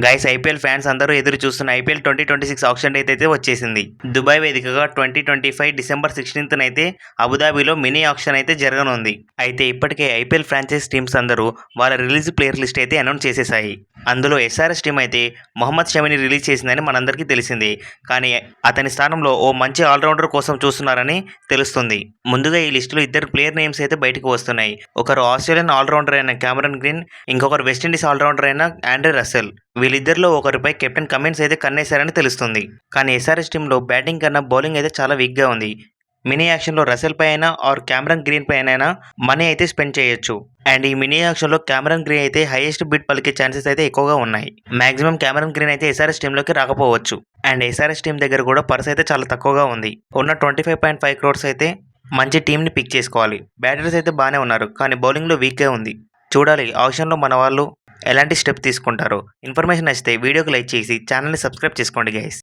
Guys IPL fans అందరూ ఎదురు చూస్తున్న IPL twenty twenty six auction date అయితే వచ్చేసింది. దుబాయ్ వేదికగా twenty twenty five December sixteenth అయితే అబుదాబిలో మినీ ఆప్షన్ అయితే జరగనుంది. అయితే ఇప్పటికే ఐపీఎల్ ఫ్రాంచైజ్ టీమ్స్ అందరూ వాళ్ళ రిలీజ్ ప్లేయర్ లిస్ట్ అయితే అనౌన్స్ చేసేసాయి అందులో ఎస్ఆర్ఎస్ టీం అయితే మొహమ్మద్ షమిని రిలీజ్ చేసిందని మనందరికీ తెలిసింది. కానీ అతని స్థానంలో ఓ మంచి ఆల్రౌండర్ కోసం చూస్తున్నారని తెలుస్తుంది. ముందుగా ఈ లిస్టులో ఇద్దరు ప్లేయర్ నేమ్స్ అయితే బయటకు వస్తున్నాయి. ఒకరు ఆస్ట్రేలియన్ ఆల్రౌండర్ అయిన కెమెరన్ గ్రీన్ ఇంకొకరు వెస్టిండీస్ ఆల్రౌండర్ అయిన ఆండ్రే రసెల్ వీళ్ళిద్దరిలో ఒకరిపై కెప్టెన్ కమిన్స్ అయితే కన్నేశారని తెలుస్తుంది. కానీ ఎస్ఆర్ఎస్ టీంలో బ్యాటింగ్ కన్నా బౌలింగ్ అయితే చాలా వీక్గా ఉంది. మినీ యాక్షన్లో రసెల్ పై అయినా ఆర్ కెమెరన్ గ్రీన్ పై అయినా మనీ అయితే స్పెండ్ చేయొచ్చు. అండ్ ఈ మినీ యాక్షన్లో కెమెరన్ గ్రీన్ అయితే హైయెస్ట్ బిట్ పలికే ఛాన్సెస్ అయితే ఎక్కువగా ఉన్నాయి. మాక్సిమం కెమెరన్ గ్రీన్ అయితే ఎస్ఆర్ఎస్ టీంలోకి రాకపోవచ్చు. అండ్ ఎస్ఆర్ఎస్ టీం దగ్గర కూడా పర్స్ అయితే చాలా తక్కువగా ఉంది. ఉన్న twenty five point five crores అయితే మంచి టీంని పిక్ చేసుకోవాలి. బ్యాటర్స్ అయితే బాగానే ఉన్నారు కానీ బౌలింగ్లో వీక్గా ఉంది. చూడాలి ఆప్షన్లో మన వాళ్ళు ఎలాంటి స్టెప్ తీసుకుంటారో. ఇన్ఫర్మేషన్ నచ్చితే వీడియోకి లైక్ చేసి ఛానల్ని సబ్స్క్రైబ్ చేసుకోండి గైస్.